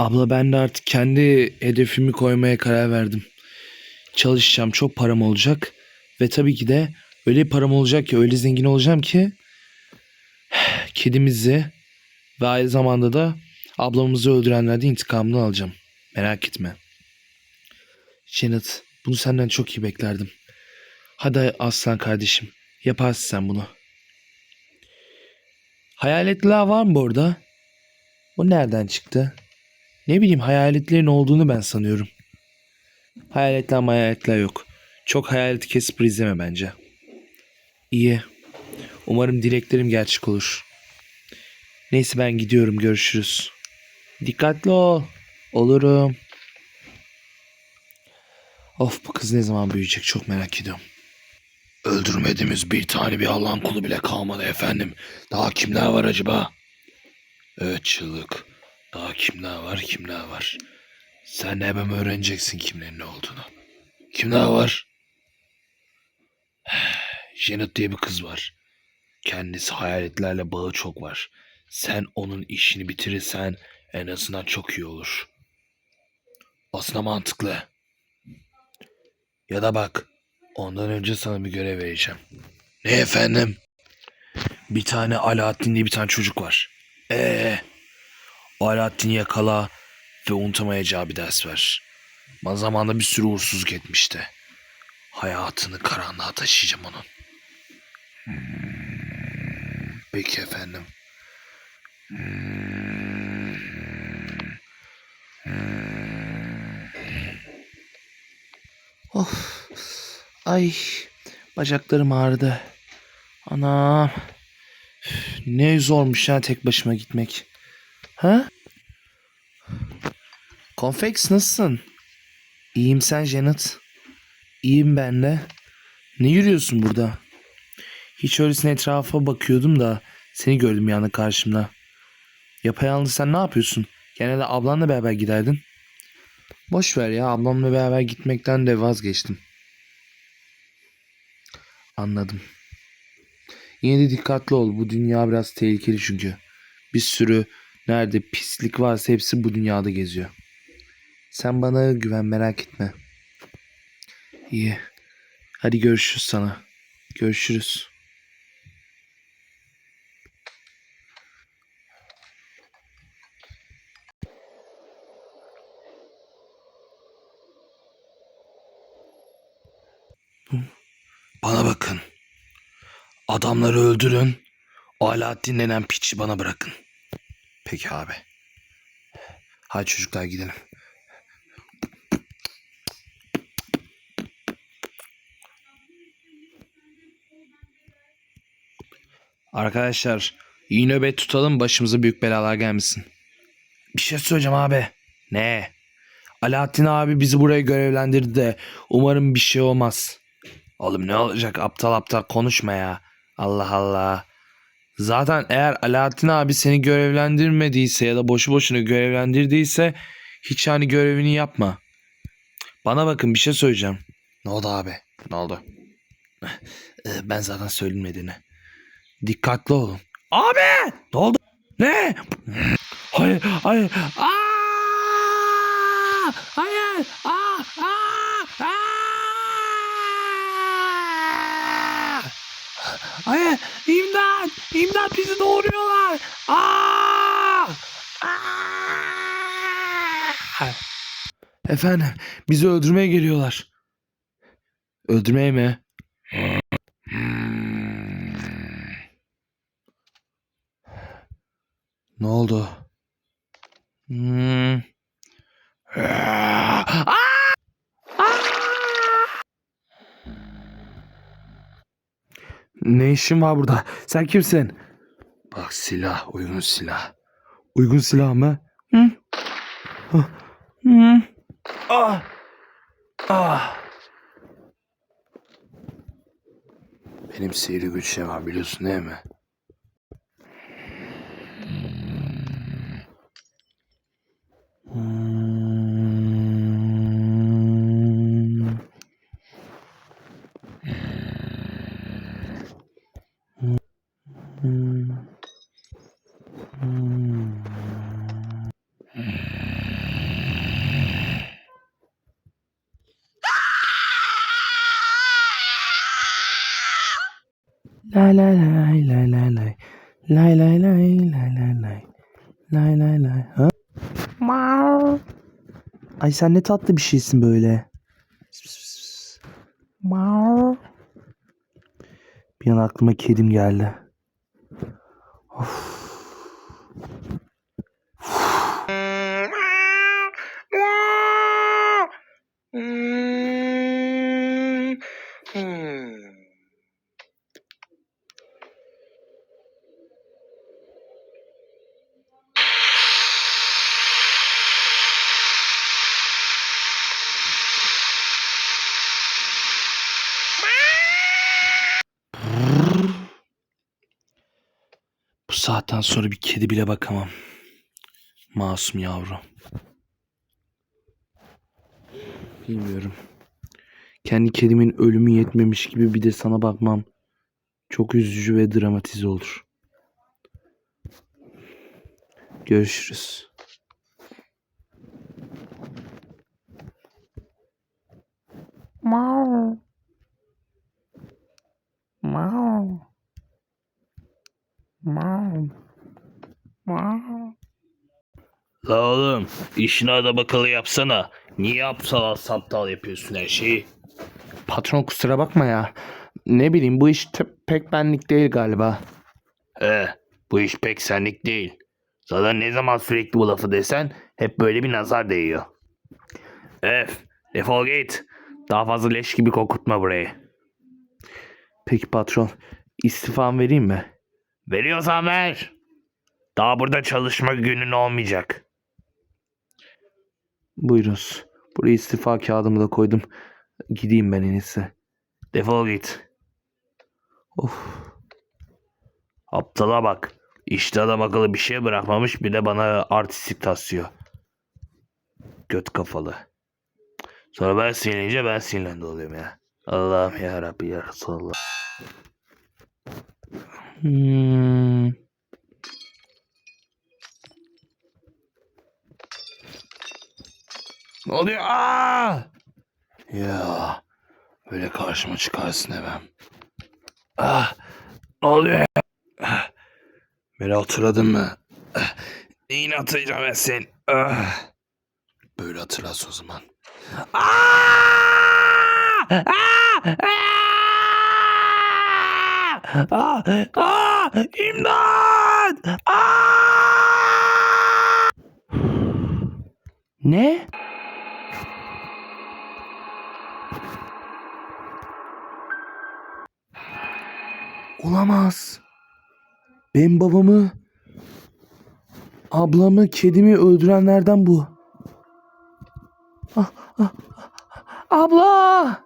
Abla ben de artık kendi hedefimi koymaya karar verdim. Çalışacağım, çok param olacak ve tabii ki de öyle param olacak ki, öyle zengin olacağım ki kedimizi ve aynı zamanda da ablamızı öldürenlerden intikamını alacağım. Merak etme. Janet, bunu senden çok iyi beklerdim. Hadi aslan kardeşim, yaparsın sen bunu. Hayaletler var mı burada? Bu nereden çıktı? Ne bileyim hayaletlerin olduğunu ben sanıyorum. Hayaletler hayaletler yok. Çok hayaleti kesip izleme bence. İyi. Umarım dileklerim gerçek olur. Neyse ben gidiyorum görüşürüz. Dikkatli ol. Olurum. Of bu kız ne zaman büyüyecek çok merak ediyorum. Öldürmediğimiz bir tane bir Allah'ın kulu bile kalmadı efendim. Daha kimler var acaba? Evet çığlık. Daha kimler var kimler var. Sen hemen öğreneceksin kimlerin ne olduğunu. Kimler var? Janet diye bir kız var. Kendisi hayaletlerle bağı çok var. Sen onun işini bitirirsen en azından çok iyi olur. Aslında mantıklı. Ya da bak ondan önce sana bir görev vereceğim. Ne efendim? Bir tane Alaaddin diye bir tane çocuk var. Eee? Alaaddin'i yakala ve unutamayacağı bir ders ver. Ama zamanında bir sürü uğursuzluk etmişti. Hayatını karanlığa taşıyacağım onun. Peki efendim. Of. Ay. Bacaklarım ağrıdı. Anam. Ne zormuş ya tek başıma gitmek. Ha? Konfeks nasılsın? İyiyim sen Janet. İyiyim ben de. Ne yürüyorsun burada? Hiç öylesine etrafa bakıyordum da seni gördüm yani karşımda. Yapayalnız sen ne yapıyorsun? Genelde ablanla beraber giderdin. Boş ver ya ablamla beraber gitmekten de vazgeçtim. Anladım. Yine de dikkatli ol. Bu dünya biraz tehlikeli çünkü. Bir sürü nerede pislik varsa hepsi bu dünyada geziyor. Sen bana güven merak etme. İyi. Hadi görüşürüz sana. Görüşürüz. Bana bakın. Adamları öldürün. O Alaaddin denen piçi bana bırakın. Peki abi. Hadi çocuklar gidelim. Arkadaşlar iyi nöbet tutalım başımıza büyük belalar gelmesin. Bir şey söyleyeceğim abi. Ne? Alaaddin abi bizi buraya görevlendirdi de umarım bir şey olmaz. Oğlum ne olacak aptal aptal konuşma ya. Allah Allah. Zaten eğer Alaaddin abi seni görevlendirmediyse ya da boşu boşuna görevlendirdiyse hiç hani görevini yapma. Bana bakın bir şey söyleyeceğim. Ne oldu abi? Ne oldu? Ee, ben zaten söylemediğini. Dikkatli olun. Abi! Ne oldu? Ne? Hayır, hayır. Aa! Hayır! Aa! Aa! Aa! Hayır! İmdat! İmdat bizi doğuruyorlar! Aa! Aa! Efendim, bizi öldürmeye geliyorlar. Öldürmeye mi? Ne oldu? Hmm. Aa! Aa! Ne işin var burada? Sen kimsin? Bak silah, uygun silah. Uygun silah mı? Hı? Hı? Hı? Ah! Ah! Benim sihirli güçlerim var biliyorsun değil mi? Lay lay lay lay lay lay. Lay lay lay lay lay lay. Lay lay lay. Ha? Mau. Ay sen ne tatlı bir şeysin böyle. Mau. Bir an aklıma kedim geldi. Of. Bu saatten sonra bir kedi bile bakamam. Masum yavru. Bilmiyorum. Kendi kedimin ölümü yetmemiş gibi bir de sana bakmam çok üzücü ve dramatize olur. Görüşürüz. Mau. Mau. Mau. Mau. La oğlum işini adam akıllı yapsana. Niye aptal saptal yapıyorsun her şeyi? Patron kusura bakma ya. Ne bileyim bu iş te- pek benlik değil galiba. He bu iş pek senlik değil. Zaten ne zaman sürekli bu lafı desen hep böyle bir nazar değiyor. Ef defol git. Daha fazla leş gibi kokutma burayı. Peki patron istifam vereyim mi? Veriyorsan ver. Daha burada çalışma günün olmayacak. Buyurunuz. Buraya istifa kağıdımı da koydum. Gideyim ben en iyisi. Defol git. Of. Aptala bak. İşte adam akıllı bir şey bırakmamış bir de bana artistik taslıyor. Göt kafalı. Sonra ben sinirlenince ben sinirlendi oluyorum ya. Allah'ım ya Rabbi ya Resulallah. Hmm. Ne oluyor? Aa! Ya böyle karşıma çıkarsın hemen. Ah, ne oluyor ya? Ah, Beni hatırladın mı? Ah, Neyini hatırlayacağım ben sen? Ah. Böyle hatırlarsın o zaman. Aa! Aa! Aa! Aa! Aa! İmdat! Aa! Ne? Olamaz. Ben babamı, ablamı, kedimi öldürenlerden bu. Ah, ah, ah, abla!